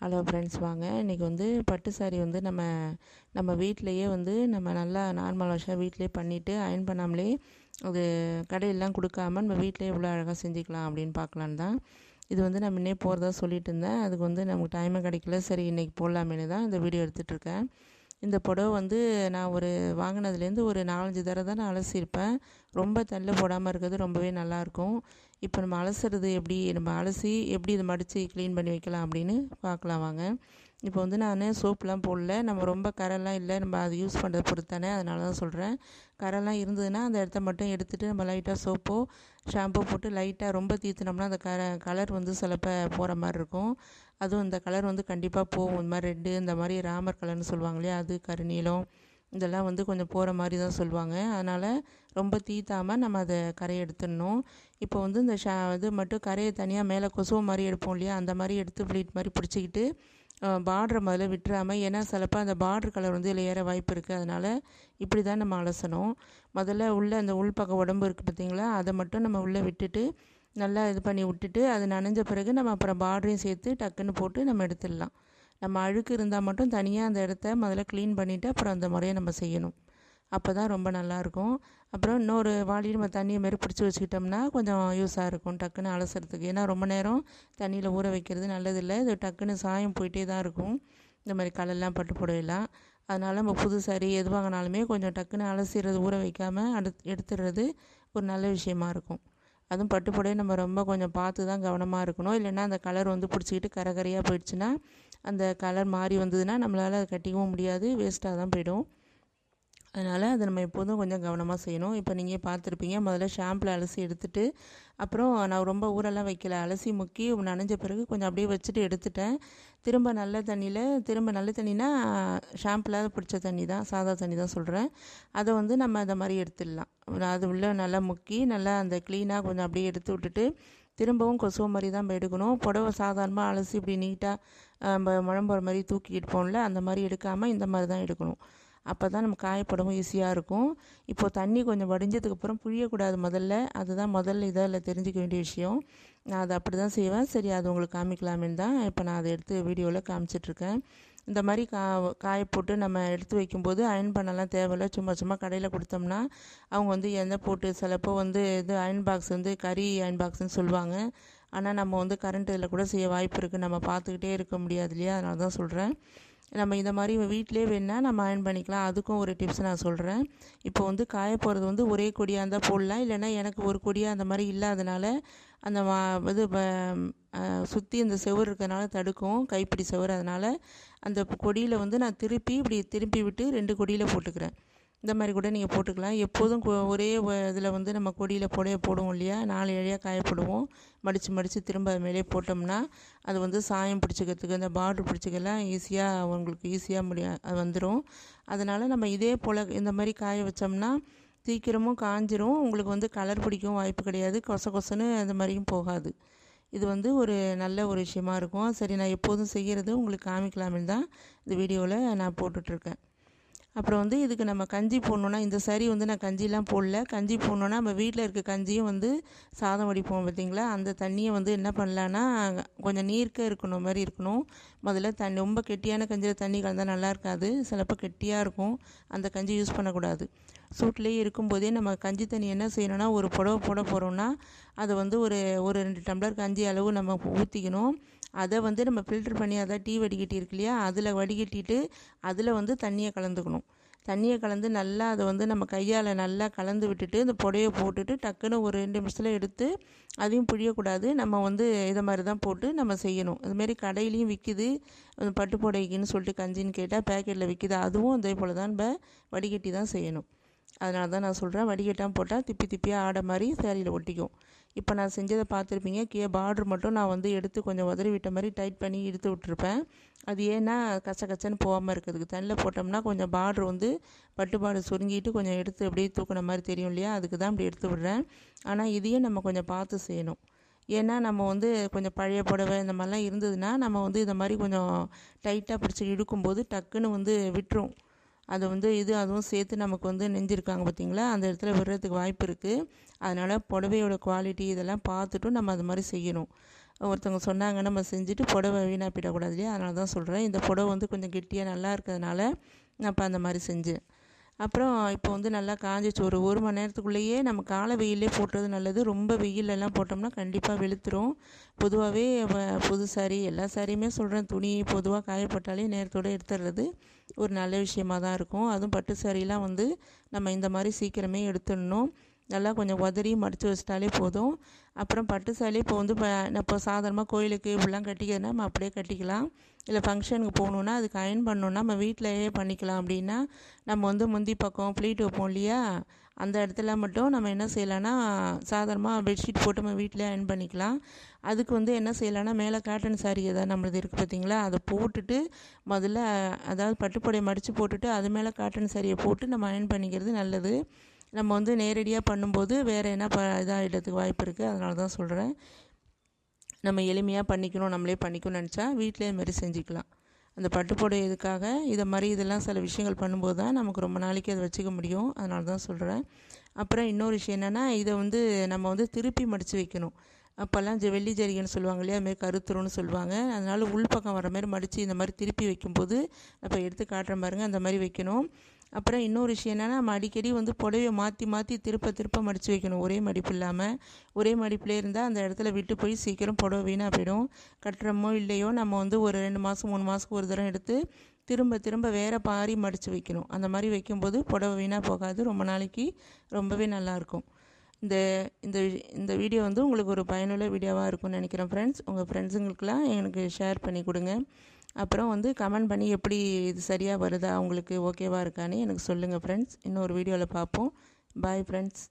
Hello friends வாங்க. இன்றைக்கி வந்து பட்டு சாரீ வந்து நம்ம நம்ம வீட்டிலையே வந்து நம்ம நல்லா நார்மல் வாஷாக வீட்டிலே பண்ணிவிட்டு அயன் பண்ணாமலே அது கடையெல்லாம் கொடுக்காம நம்ம வீட்டிலே எவ்வளோ அழகாக செஞ்சுக்கலாம் அப்படின்னு பார்க்கலான்னு தான். இது வந்து நம்ம முன்னே போகிறதா சொல்லிட்டு இருந்தேன். அதுக்கு வந்து நமக்கு டைமே கிடைக்கல. சரி இன்றைக்கி போடலாமேனு தான் இந்த வீடியோ எடுத்துகிட்ருக்கேன் இந்த புடவை வந்து நான் ஒரு வாங்கினதுலேருந்து ஒரு நாலஞ்சு தடவை தான் நான் அலசியிருப்பேன். ரொம்ப தள்ள போடாமல் இருக்கிறது ரொம்பவே நல்லாயிருக்கும். இப்போ நம்ம அலசுறது எப்படி? நம்ம அலசி எப்படி இதை மடித்து க்ளீன் பண்ணி வைக்கலாம் அப்படின்னு பார்க்கலாம் வாங்க. இப்போ வந்து நான் சோப்புலாம் போடல. நம்ம ரொம்ப கரெல்லாம் இல்லை. நம்ம அது யூஸ் பண்ணுறத பொறுத்தானே அதனால தான் சொல்கிறேன் கரெல்லாம் இருந்ததுன்னா அந்த இடத்த மட்டும் எடுத்துகிட்டு நம்ம லைட்டாக சோப்போ ஷாம்போ போட்டு லைட்டாக ரொம்ப தீர்த்துனோம்னா அந்த கர கலர் வந்து சிலப்போ போகிற மாதிரி இருக்கும். அதுவும் இந்த கலர் வந்து கண்டிப்பாக போகும். இந்த மாதிரி ரெட்டு இந்த மாதிரி ராமர் கலர்னு சொல்லுவாங்க இல்லையா? அது கருநீலம் இதெல்லாம் வந்து கொஞ்சம் போகிற மாதிரி தான் சொல்லுவாங்க. அதனால் ரொம்ப தீத்தாமல் நம்ம அதை கரையை எடுத்துடணும். இப்போ வந்து இந்த ஷா இது மட்டும் கரையை தனியாக மேலே கொசுவ மாதிரி எடுப்போம் இல்லையா? அந்த மாதிரி எடுத்து ப்ளீட் மாதிரி பிடிச்சிக்கிட்டு பார்டரை முதல்ல விட்டுறாமல் ஏன்னா சிலப்போ அந்த பார்டர் கலர் வந்து இதில் ஏற வாய்ப்பு இருக்குது அதனால் இப்படி தான் நம்ம அலசணும். முதல்ல உள்ளே அந்த உள்பக்க உடம்பு இருக்குது பார்த்திங்களா அதை மட்டும் நம்ம உள்ளே விட்டுட்டு நல்லா இது பண்ணி விட்டுட்டு அது நனைஞ்ச பிறகு நம்ம அப்புறம் பார்டரையும் சேர்த்து டக்குன்னு போட்டு நம்ம எடுத்துடலாம். நம்ம அழுக்கு இருந்தால் மட்டும் தனியாக அந்த இடத்த முதல்ல க்ளீன் பண்ணிவிட்டு அப்புறம் அந்த முறையை நம்ம செய்யணும். அப்போ தான் ரொம்ப நல்லாயிருக்கும் அப்புறம் இன்னொரு வாளியில் நம்ம தண்ணியை மாரி பிடிச்சி வச்சுக்கிட்டோம்னா கொஞ்சம் யூஸாக இருக்கும். டக்குன்னு அலசுறதுக்கு. ஏன்னா ரொம்ப நேரம் தண்ணியில் ஊற வைக்கிறது நல்லதில்லை. இது டக்குன்னு சாயம் போயிட்டே தான் இருக்கும். இந்த மாதிரி கலர்லாம் பட்டு புடவைலாம் அதனால் நம்ம புது சரி எது வாங்கினாலுமே கொஞ்சம் டக்குன்னு அலசிடுறது ஊற வைக்காமல் அடுத்து எடுத்துடுறது ஒரு நல்ல விஷயமா இருக்கும். அதுவும் பட்டு நம்ம ரொம்ப கொஞ்சம் பார்த்து தான் கவனமாக இருக்கணும். இல்லைன்னா அந்த கலர் வந்து பிடிச்சிக்கிட்டு கரகரையாக போயிடுச்சுன்னா அந்த கலர் மாறி வந்ததுன்னா நம்மளால் அதை கட்டிக்கவும் முடியாது. வேஸ்ட்டாக தான் போயிடும். அதனால் அதை நம்ம எப்போதும் கொஞ்சம் கவனமாக செய்யணும். இப்போ நீங்கள் பார்த்துருப்பீங்க முதல்ல ஷாம்பில் அலசி எடுத்துட்டு அப்புறம் நான் ரொம்ப ஊரெல்லாம் வைக்கல. அலசி முக்கி நனைஞ்ச பிறகு கொஞ்சம் அப்படியே வச்சுட்டு எடுத்துட்டேன். திரும்ப நல்ல தண்ணியில் திரும்ப நல்ல தண்ணினா ஷாம்பில் பிடிச்ச தண்ணி தான் சாதா தண்ணி தான் சொல்கிறேன் அதை வந்து நம்ம அதை மாதிரி எடுத்துடலாம். அது உள்ளே நல்லா முக்கி நல்லா அந்த க்ளீனாக கொஞ்சம் அப்படியே எடுத்து விட்டுட்டு திரும்பவும் கொசுவ மாதிரி தான் எடுக்கணும். புடவை சாதாரணமாக அலசி இப்படி நீட்டாக நம்ம முழம்புற மாதிரி தூக்கிட்டு போகணும்ல அந்த மாதிரி எடுக்காமல் இந்த மாதிரி தான் எடுக்கணும். அப்போ தான் நம்ம காயப்படவும் ஈஸியாக இருக்கும். இப்போது தண்ணி கொஞ்சம் வடிஞ்சதுக்கப்புறம் புழியக்கூடாது முதல்ல. அதுதான் முதல்ல இதில் தெரிஞ்சிக்க வேண்டிய விஷயம். நான் அதை அப்படி தான் செய்வேன். சரி அது உங்களுக்கு காமிக்கலாமேன்னு தான் இப்போ நான் அதை எடுத்து வீடியோவில் காமிச்சிட்ருக்கேன். இந்த மாதிரி கா காய போட்டு நம்ம எடுத்து வைக்கும்போது அயன் பண்ணலாம் தேவையில்ல. சும்மா சும்மா கடையில் கொடுத்தோம்னா அவங்க வந்து எந்த போட்டு சிலப்போ வந்து இது அயன் பாக்ஸ் வந்து கறி அயன் பாக்ஸ்னு சொல்லுவாங்க. ஆனால் நம்ம வந்து கரண்ட் இதில் கூட செய்ய வாய்ப்பு இருக்குது நம்ம பார்த்துக்கிட்டே இருக்க முடியாது இல்லையா? அதனால தான் சொல்கிறேன் நம்ம இந்த மாதிரி வீட்டிலே வேணால் நம்ம அயன் பண்ணிக்கலாம். அதுக்கும் ஒரு டிப்ஸ் நான் சொல்கிறேன் இப்போ வந்து காய போகிறது வந்து ஒரே கொடியாக இருந்தால் போடலாம். இல்லைன்னா எனக்கு ஒரு கொடியாக அந்த மாதிரி இல்லாதனால அந்த வா இது சுற்றி இந்த செவர் இருக்கிறதுனால தடுக்கும். கைப்பிடி செவர். அதனால் அந்த கொடியில் வந்து நான் திருப்பி இப்படி திருப்பி விட்டு ரெண்டு கொடியில் போட்டுக்கிறேன். இந்த மாதிரி கூட நீங்கள் போட்டுக்கலாம். எப்போதும் ஒரே இதில் வந்து நம்ம கொடியில் புடைய போடுவோம் இல்லையா? நாலு இழையாக காயப்படுவோம் மடித்து மடித்து திரும்ப அது மேலே போட்டோம்னா அது வந்து சாயம் பிடிச்சிக்கிறதுக்கு அந்த பார்டர் பிடிச்சிக்கலாம் ஈஸியாக உங்களுக்கு ஈஸியாக முடியும் அது வந்துடும் அதனால் நம்ம இதே போல் இந்த மாதிரி காய வச்சோம்னா சீக்கிரமும் காஞ்சிரும். உங்களுக்கு வந்து கலர் பிடிக்கவும் வாய்ப்பு கிடையாது. கொச கொசன்னு அந்த மாதிரியும் போகாது. இது வந்து ஒரு நல்ல ஒரு விஷயமா இருக்கும். சரி நான் எப்போதும் செய்கிறது உங்களுக்கு காமிக்கலாமே தான் இந்த வீடியோவில் நான் போட்டுட்ருக்கேன். அப்புறம் வந்து இதுக்கு நம்ம கஞ்சி போடணுன்னா இந்த சரி வந்து நான் கஞ்சிலாம் போடல. கஞ்சி போடணுன்னா நம்ம வீட்டில் இருக்க கஞ்சியும் வந்து சாதம் வடிப்போம் பார்த்திங்களா அந்த தண்ணியை வந்து என்ன பண்ணலான்னா கொஞ்சம் நீர்க்க இருக்கணும் மாதிரி இருக்கணும். முதல்ல தண்ணி ரொம்ப கெட்டியான கஞ்சியில் தண்ணி கலந்தால் நல்லா இருக்காது. சிலப்போ கெட்டியாக இருக்கும். அந்த கஞ்சி யூஸ் பண்ணக்கூடாது. சூட்லேயே இருக்கும்போதே நம்ம கஞ்சி தண்ணி என்ன செய்யணும்னா ஒரு புடவை போட போகிறோம்னா அதை வந்து ஒரு ஒரு ரெண்டு டம்ளர் கஞ்சி அளவு நம்ம ஊற்றிக்கணும் அதை வந்து நம்ம ஃபில்டர் பண்ணி அதை டீ வடிகட்டி இருக்கு இல்லையா? அதில் வடிகட்டிட்டு அதில் வந்து தண்ணியை கலந்துக்கணும். தண்ணியை கலந்து நல்லா அதை வந்து நம்ம கையால் நல்லா கலந்து விட்டுட்டு இந்த புடையை போட்டுட்டு டக்குன்னு ஒரு ரெண்டு நிமிஷத்தில் எடுத்து அதையும் புழியக்கூடாது. நம்ம வந்து இதை மாதிரி தான் போட்டு நம்ம செய்யணும். அதுமாரி கடையிலையும் விற்கிது பட்டு புடைக்குன்னு சொல்லிட்டு கஞ்சின்னு கேட்டால் பேக்கெட்டில் விற்கிது அதுவும் அதே போல் தான் நம்ம வடிகட்டி தான் செய்யணும். அதனால தான் நான் சொல்கிறேன் வடிகட்டாமல் போட்டால் திப்பி திப்பியாக ஆட மாதிரி சேரீயில் ஒட்டிக்கும். இப்போ நான் செஞ்சதை பார்த்துருப்பீங்க. கீழே பார்ட்ரு மட்டும் நான் வந்து எடுத்து கொஞ்சம் உதறி விட்ட மாதிரி டைட் பண்ணி இழுத்து விட்டுருப்பேன். அது ஏன்னா கச்ச கச்சன்னு போகாமல் இருக்கிறதுக்கு. தண்ணியில் போட்டோம்னா கொஞ்சம் பார்ட்ரு வந்து பட்டு சுருங்கிட்டு கொஞ்சம் எடுத்து அப்படியே தூக்கின மாதிரி தெரியும் இல்லையா? அதுக்கு தான் அப்படி எடுத்து விடுறேன். ஆனால் இதையும் நம்ம கொஞ்சம் பார்த்து செய்யணும். ஏன்னா நம்ம வந்து கொஞ்சம் பழைய புடவை இந்த மாதிரிலாம் இருந்ததுன்னா நம்ம வந்து இந்த மாதிரி கொஞ்சம் டைட்டாக பிடிச்சி இழுக்கும்போது டக்குன்னு வந்து விட்டுரும். அதை வந்து இது அதுவும் சேர்த்து நமக்கு வந்து நெஞ்சிருக்காங்க பார்த்திங்களா? அந்த இடத்துல விடுறதுக்கு வாய்ப்பு இருக்குது அதனால் புடவையோட குவாலிட்டி இதெல்லாம் பார்த்துட்டும் நம்ம அது மாதிரி செய்யணும். ஒருத்தவங்க சொன்னாங்க நம்ம செஞ்சுட்டு புடவை வீணாக போயிடக்கூடாது இல்லையா? அதனால தான் சொல்கிறேன் இந்த புடவை வந்து கொஞ்சம் கெட்டியாக நல்லா இருக்கிறதுனால நான் இப்போ அந்த மாதிரி செஞ்சேன். அப்புறம் இப்போ வந்து நல்லா காஞ்சிச்சு. ஒரு ஒரு மணி நேரத்துக்குள்ளேயே நம்ம காலை வெயிலே போட்டுறது நல்லது. ரொம்ப வெயிலெல்லாம் போட்டோம்னா கண்டிப்பாக வெளுத்துரும். பொதுவாகவே புது சாரி எல்லா சாரியுமே சொல்கிறேன் துணி பொதுவாக காயப்பட்டாலே நேரத்தோடு எடுத்துடுறது ஒரு நல்ல விஷயமாக தான் இருக்கும். அதுவும் பட்டு சாரீலாம் வந்து நம்ம இந்த மாதிரி சீக்கிரமே எடுத்துடணும். நல்லா கொஞ்சம் உதறி மடித்து வச்சிட்டாலே போதும். அப்புறம் பட்டு சாலி இப்போ வந்து இப்போ இப்போ சாதாரணமாக கோயிலுக்கு இப்படிலாம் கட்டிக்கிறதுனா நம்ம அப்படியே கட்டிக்கலாம். இல்லை ஃபங்க்ஷனுக்கு போகணுன்னா அதுக்கு அயன் பண்ணணுன்னா நம்ம வீட்டிலையே பண்ணிக்கலாம் அப்படின்னா நம்ம வந்து முந்தி பக்கம் ப்ளீட் வைப்போம் இல்லையா? அந்த இடத்துல மட்டும் நம்ம என்ன செய்யலான்னா சாதாரணமாக பெட்ஷீட் போட்டு நம்ம வீட்டிலே அயன் பண்ணிக்கலாம். அதுக்கு வந்து என்ன செய்யலான்னா மேலே காட்டன் சாரி ஏதாவது நம்மளது இருக்குது பார்த்தீங்களா? அதை போட்டுட்டு முதல்ல அதாவது பட்டுப்புடைய மடித்து போட்டுட்டு அது மேலே காட்டன் சாரியை போட்டு நம்ம அயன் பண்ணிக்கிறது நல்லது. நம்ம வந்து நேரடியாக பண்ணும்போது வேறு என்ன ப இதாகிடத்துக்கு வாய்ப்பு இருக்குது அதனால தான் சொல்கிறேன் நம்ம எளிமையாக பண்ணிக்கணும் நம்மளே பண்ணிக்கணும்னு நினச்சா வீட்டிலே மாதிரி செஞ்சுக்கலாம். அந்த பட்டுப்புடவை இதுக்காக இதை மாதிரி இதெல்லாம் சில விஷயங்கள் பண்ணும்போது தான் நமக்கு ரொம்ப நாளைக்கு அதை வச்சுக்க முடியும். அதனால தான் சொல்கிறேன் அப்புறம் இன்னொரு விஷயம் என்னென்னா இதை வந்து நம்ம வந்து திருப்பி மடித்து வைக்கணும். அப்போல்லாம் ஜெ வெள்ளி ஜரிகைன்னு சொல்லுவாங்க இல்லையா? அதுமாரி கருத்துருன்னு சொல்லுவாங்க. அதனால் உள்பக்கம் வர மாதிரி மடித்து இந்த மாதிரி திருப்பி வைக்கும்போது அப்போ எடுத்து காட்டுற பாருங்க அந்த மாதிரி வைக்கணும். அப்புறம் இன்னொரு விஷயம் என்னென்னா நம்ம அடிக்கடி வந்து புடவையை மாற்றி மாற்றி திருப்ப திருப்ப மடித்து வைக்கணும். ஒரே மடிப்பு இல்லாமல் ஒரே மடிப்பிலே இருந்தால் அந்த இடத்துல விட்டு போய் சீக்கிரம் புடவை வீணாக போயிடும். கட்டுறமோ இல்லையோ நம்ம வந்து ஒரு ரெண்டு மாதம் மூணு மாதத்துக்கு ஒரு தடவை எடுத்து திரும்ப திரும்ப வேறு பாரி மடித்து வைக்கணும். அந்த மாதிரி வைக்கும்போது புடவை வீணாக போகாது. ரொம்ப நாளைக்கு ரொம்பவே நல்லாயிருக்கும் இந்த இந்த இந்த வீடியோ வந்து உங்களுக்கு ஒரு பயனுள்ள வீடியோவாக இருக்கும்னு நினைக்கிறேன் ஃப்ரெண்ட்ஸ் உங்கள் ஃப்ரெண்ட்ஸுங்களுக்கெல்லாம் எனக்கு ஷேர் பண்ணி கொடுங்க. அப்புறம் வந்து கமெண்ட் பண்ணி எப்படி இது சரியாக வருதா உங்களுக்கு ஓகேவாக இருக்கான்னு எனக்கு சொல்லுங்கள் ஃப்ரெண்ட்ஸ் இன்னொரு வீடியோவில் பார்ப்போம். Bye friends